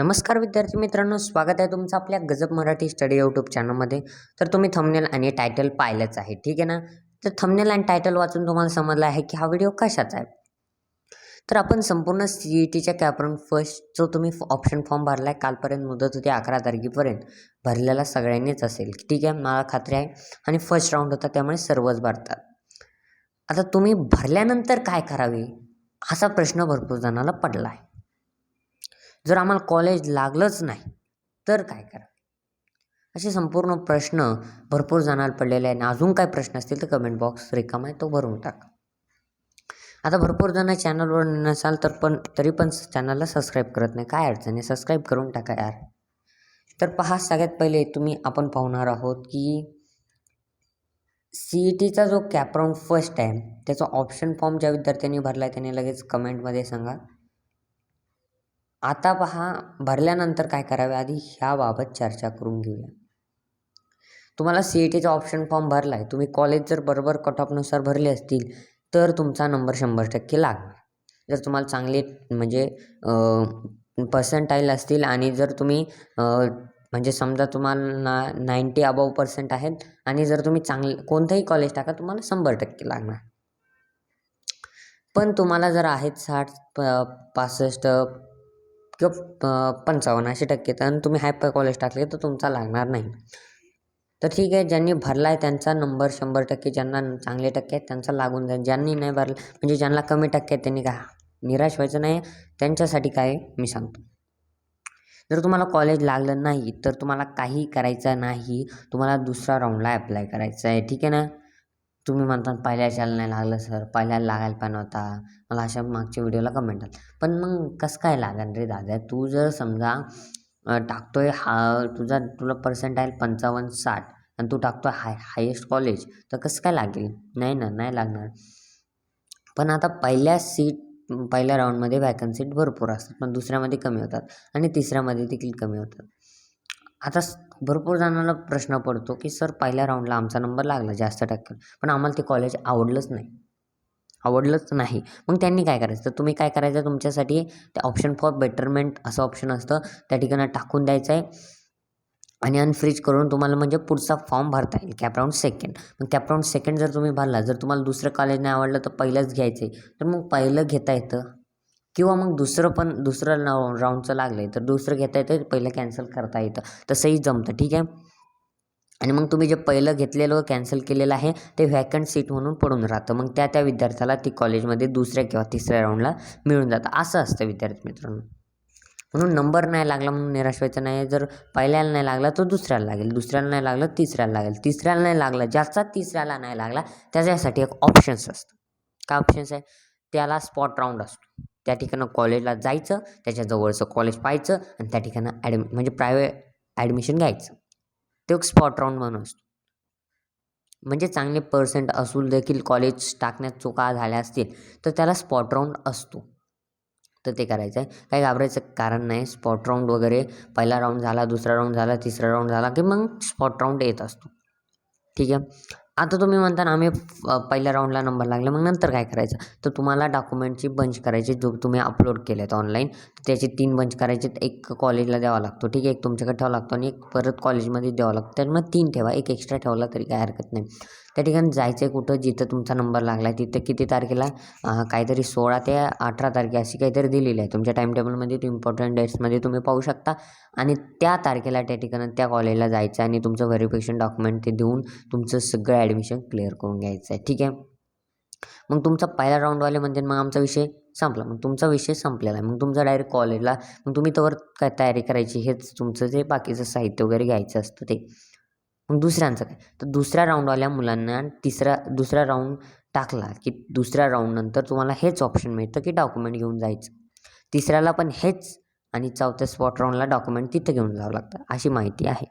नमस्कार विद्यार्थी मित्रांनो स्वागत आहे तुमचं आपल्या गजब मराठी स्टडी यूट्यूब चॅनलमध्ये तर तुम्ही थंबनेल आणि टायटल पाहिलंच आहे ठीक आहे ना? तर थंबनेल आणि टायटल वाचून तुम्हाला समजलं आहे की हा व्हिडिओ कशाचा आहे. तर आपण संपूर्ण सी ई टीच्या कॅपरन फर्स्ट जो तुम्ही ऑप्शन फॉर्म भरला आहे कालपर्यंत मुदत होती अकरा तारखेपर्यंत. भरलेला सगळ्यांनीच असेल ठीक आहे? मला खात्री आहे. आणि फर्स्ट राऊंड होता त्यामुळे सर्वच भरतात. आता तुम्ही भरल्यानंतर काय करावे? असा प्रश्न भरपूर जणांना पडला आहे जर आम्हाला कॉलेज लागलंच नाही तर काय करा असे संपूर्ण प्रश्न भरपूर जणांना पडलेले आहे आणि अजून काय प्रश्न असतील तर कमेंट बॉक्स रिकामा आहे तो भरून टाका. आता भरपूर जण चॅनलवर नसाल तर पण तरी पण चॅनलला सबस्क्राईब करत नाही. काय अडचण आहे? सबस्क्राईब करून टाका यार. तर पहा सगळ्यात पहिले तुम्ही आपण पाहणार आहोत की सी ई टीचा जो कॅपराऊंड फर्स्ट आहे त्याचा ऑप्शन फॉर्म ज्या विद्यार्थ्यांनी भरला आहे त्यांनी लगेच कमेंटमध्ये सांगा. आता पहा भरल्यानंतर काय करावे? आधी ह्याबाबत चर्चा करून घेऊया. तुम्हाला सी ई टीचा ऑप्शन फॉर्म भरला आहे तुम्ही कॉलेज जर बरोबर कट ऑफनुसार भरले असतील तर तुमचा नंबर शंभर टक्के लागणार. जर तुम्हाला चांगले म्हणजे पर्सेंटाईल असतील आणि जर तुम्ही म्हणजे समजा तुम्हाला ना नाईंटी अबाव पर्सेंट आहेत आणि जर तुम्ही चांगले कोणतंही कॉलेज टाका तुम्हाला शंभर टक्के लागणार. पण तुम्हाला जर आहेत साठ प पासष्ट किंवा पंचावन्न असे टक्के तर तुम्ही हायपर कॉलेज टाकले तर तुमचा लागणार नाही. तर ठीक आहे ज्यांनी भरला आहे त्यांचा नंबर शंभर टक्के ज्यांना चांगले टक्के आहेत त्यांचा लागून जाईल. ज्यांनी नाही भरला म्हणजे ज्यांना कमी टक्के आहेत त्यांनी काय निराश व्हायचं नाही. त्यांच्यासाठी काय मी सांगतो. जर तुम्हाला कॉलेज लागलं नाही तर तुम्हाला काही करायचं नाही. तुम्हाला दुसरा राऊंडला अप्लाय करायचं आहे. ठीक आहे ना? तुम्ही म्हणतात पहिल्याच्याला नाही लागलं सर पहिल्याला लागायला पण होता मला अशा मागच्या व्हिडिओला कमेंट आलं. पण मग कसं काय लागेल रे दादा? तू जर समजा टाकतोय हा तुझा तुला पर्सेंटाईल पंचावन्न साठ आणि तू टाकतोय हाय हायेस्ट कॉलेज तर कसं काय लागेल? नाही ना नाही लागणार. पण आता पहिल्या सीट पहिल्या राऊंडमध्ये व्हॅकन्सीट भरपूर असतात. पण दुसऱ्यामध्ये कमी होतात आणि तिसऱ्यामध्ये देखील कमी होतात. आता भरपूर जणांना प्रश्न पडतो की सर पहिल्या राऊंडला आमचा नंबर लागला जास्त टक्के. पण आम्हाला ते कॉलेज आवडलंच नाही. आवडलंच नाही. मग त्यांनी काय करायचं? तर तुम्ही काय करायचं? तुमच्यासाठी ते ऑप्शन फॉर बेटरमेंट असं ऑप्शन असतं. त्या ठिकाणी टाकून द्यायचं आहे आणि अनफ्रीज करून तुम्हाला म्हणजे पुढचा फॉर्म भरता येईल. कॅपराऊंड सेकंड मग कॅपराऊंड सेकंड जर तुम्ही भरला जर तुम्हाला दुसरं कॉलेज नाही आवडलं तर पहिलंच घ्यायचं आहे तर मग पहिलं घेता येतं. किंवा मग दुसरं पण दुसरं राऊंडचं लागलं आहे तर दुसरं घेता येतं पहिलं कॅन्सल करता येतं. तसंही जमतं ठीक आहे? आणि मग तुम्ही जे पहिलं घेतलेलं कॅन्सल केलेलं आहे ते व्हॅकंट सीट म्हणून पडून राहतं. मग त्या त्या विद्यार्थ्याला ती कॉलेजमध्ये दुसऱ्या किंवा तिसऱ्या राऊंडला मिळून जातं. असं असतं विद्यार्थी मित्रांनो. म्हणून नंबर नाही लागला म्हणून निराश व्हायचं नाही. जर पहिल्याला नाही लागला तर दुसऱ्याला लागेल. दुसऱ्याला नाही लागलं तिसऱ्याला लागेल. तिसऱ्याला नाही लागला ज्याचा तिसऱ्याला नाही लागला त्याच्यासाठी एक ऑप्शन्स असतं. काय ऑप्शन्स आहे? त्याला स्पॉट राऊंड असतो. त्या ठिकाणं कॉलेजला जायचं त्याच्याजवळचं कॉलेज पाहायचं आणि त्या ठिकाणं ॲडमि म्हणजे प्रायव्हेट ॲडमिशन घ्यायचं. तो एक स्पॉट राऊंड म्हणून असतो. म्हणजे चांगले पर्सेंट असून देखील कॉलेज टाकण्यात चुका झाल्या असतील तर त्याला स्पॉट राऊंड असतो. तर ते करायचं आहे. काही घाबरायचं कारण नाही. स्पॉट राऊंड वगैरे पहिला राऊंड झाला दुसरा राऊंड झाला तिसरा राऊंड झाला की मग स्पॉट राऊंड येत असतो. ठीक आहे? आता तुम्ही म्हणता ना आम्ही पहिल्या राऊंडला नंबर लागला मग नंतर काय करायचं? तर तुम्हाला डॉक्युमेंटची बंच करायची जो तुम्ही अपलोड केले आहेत ऑनलाईन त्याचे तीन बंच करायचे एक कॉलेजला द्यावा लागतो ठीक आहे? एक तुमच्याकडे ठेवावा लागतो आणि एक परत कॉलेजमध्ये द्यावा लागतो. त्यामुळे तीन ठेवा एक एक्स्ट्रा ठेवला तरी काय हरकत नाही. त्या ठिकाणी जायचं आहे कुठं जिथं तुमचा नंबर लागला आहे तिथं किती तारखेला काहीतरी सोळा ते अठरा तारखे अशी काहीतरी दिलेली आहे. तुमच्या टाईम टेबलमध्ये ते इम्पॉर्टंट डेट्समध्ये तुम्ही पाहू शकता. आणि त्या तारखेला त्या ठिकाणी त्या कॉलेजला जायचं आणि तुमचं व्हेरिफिकेशन डॉक्युमेंट ते देऊन तुमचं सगळं ॲडमिशन क्लिअर करून घ्यायचं आहे ठीक आहे? मग तुमचा पहिला राऊंडवाले म्हणजे मग आमचा विषय संपला. मग तुमचा विषय संपलेला. आहे मग तुमचा डायरेक्ट कॉलेजला मग तुम्ही तोवर काय तयारी करायची? हेच तुमचं जे बाकीचं साहित्य वगैरे घ्यायचं असतं ते. मग दुसऱ्यांचं काय? तर दुसऱ्या राऊंडवाल्या मुलांना तिसरा दुसरा राऊंड टाकला की दुसऱ्या राऊंडनंतर तुम्हाला हेच ऑप्शन मिळतं की डॉक्युमेंट घेऊन जायचं. तिसऱ्याला पण हेच आणि चौथ्या स्पॉट राऊंडला डॉक्युमेंट तिथं घेऊन जावं लागतं. अशी माहिती आहे.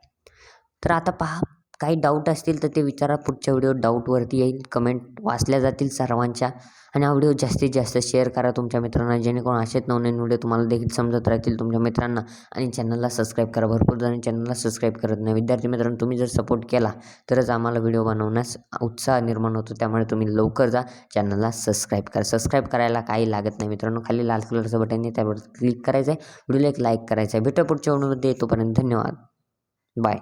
तर आता पहा. काही डाऊट असतील तर ते विचारा. पुढच्या व्हिडिओ डाऊटवरती येईल. कमेंट वाचल्या जातील सर्वांच्या. आणि हा व्हिडिओ जास्तीत जास्त शेअर करा तुमच्या मित्रांना. जेणेकरून असेच नवनवीन व्हिडिओ तुम्हाला देखील समजत राहतील तुमच्या मित्रांना. आणि चॅनलला सबस्क्राईब करा. भरपूर जण चॅनलला सबस्क्राईब करत नाही. विद्यार्थी मित्रांनो तुम्ही जर सपोर्ट केला तरच आम्हाला व्हिडिओ बनवण्यास उत्साह निर्माण होतो. त्यामुळे तुम्ही लवकर जा. चॅनलला सबस्क्राईब करा. सबस्क्राईब करायला काही लागत नाही मित्रांनो. खाली लाल कलरचं बटन आहे. त्यावर क्लिक करायचं आहे व्हिडिओला एक लाईक करायचं आहे भेटा पुढच्या व्हिडिओमध्ये तोपर्यंत धन्यवाद. बाय